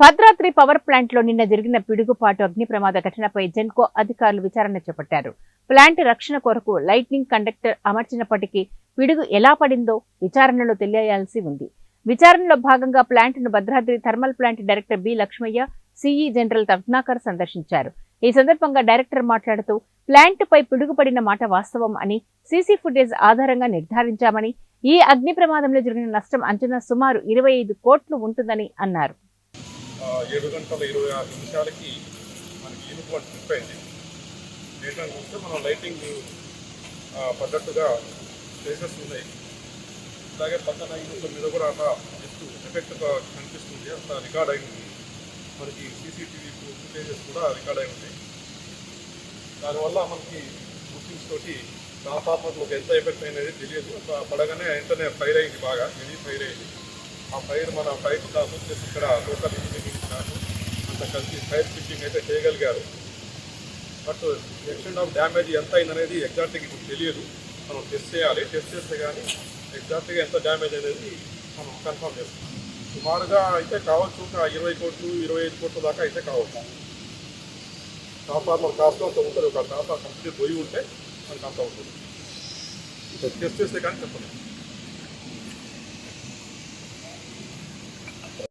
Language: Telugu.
భద్రాద్రి పవర్ ప్లాంట్లో నిన్న జరిగిన పిడుగుపాటు అగ్ని ప్రమాద ఘటనపై జెన్కో అధికారులు విచారణ చేపట్టారు. ప్లాంట్ రక్షణ కొరకు లైట్నింగ్ కండక్టర్ అమర్చినప్పటికీ పిడుగు ఎలా పడిందో విచారణలో తెలియాల్సి ఉంది. విచారణలో భాగంగా ప్లాంట్ను Bhadradri thermal plant director B Lakshmaiah CE general Ratnakar సందర్శించారు. ఈ సందర్భంగా డైరెక్టర్ మాట్లాడుతూ ప్లాంట్పై పిడుగుపడిన మాట వాస్తవం అని సీసీ ఫుటేజ్ ఆధారంగా నిర్ధారించామని ఈ అగ్ని ప్రమాదంలో జరిగిన నష్టం అంచనా సుమారు ఇరవై ఐదు కోట్లు ఉంటుందని అన్నారు. ఏడు గంటల ఇరవై ఆరు నిమిషాలకి మనకి యూనిఫామ్ ట్రిప్ అయింది. డేటా చూస్తే మనం లైటింగ్ పడ్డట్టుగా ప్లేసెస్ ఉన్నాయి. అలాగే పక్కన యూనిఫామ్ మీద కూడా అలా జస్ట్ ఎఫెక్ట్గా కనిపిస్తుంది. అట్లా రికార్డ్ అయింది మనకి సీసీటీవీ ఫుటేజెస్ కూడా రికార్డ్ అయి ఉన్నాయి. దానివల్ల మనకి బుకింగ్స్ తోటి ట్రాన్స్ఫార్మర్లకు ఎంత ఎఫెక్ట్ అయినది తెలియదు. పడగానే వెంటనే ఫైర్ అయింది బాగా. హెవీ ఫైర్ అయింది. ఆ ఫైర్ మన ఫైర్ స్టాఫ్ వచ్చేసి ఇక్కడ లోకల్ ఇంజనీరింగ్ స్టాఫ్ అంత కలిసి ఫైర్ స్విచ్చింగ్ అయితే చేయగలిగారు. బట్ ఎక్స్టెంట్ ఆఫ్ డ్యామేజ్ ఎంత అయిందనేది ఎగ్జాక్ట్గా ఇప్పుడు తెలియదు. మనం టెస్ట్ చేయాలి. టెస్ట్ చేస్తే కానీ ఎగ్జాక్ట్గా ఎంత డ్యామేజ్ అనేది మనం కన్ఫర్మ్ చేస్తాం. సుమారుగా అయితే కావచ్చు ఒక ఇరవై కోట్లు ఇరవై ఐదు కోట్ల దాకా అయితే కావచ్చు. ట్రాన్స్ఫార్మర్ కాస్ట్ అంత ఉంటుంది. ఒక ట్రాన్స్ఫార్మర్ కంప్లీట్ పోయి ఉంటే మనకు అంత అవుతుంది. టెస్ట్ చేస్తే కానీ చెప్పలేదు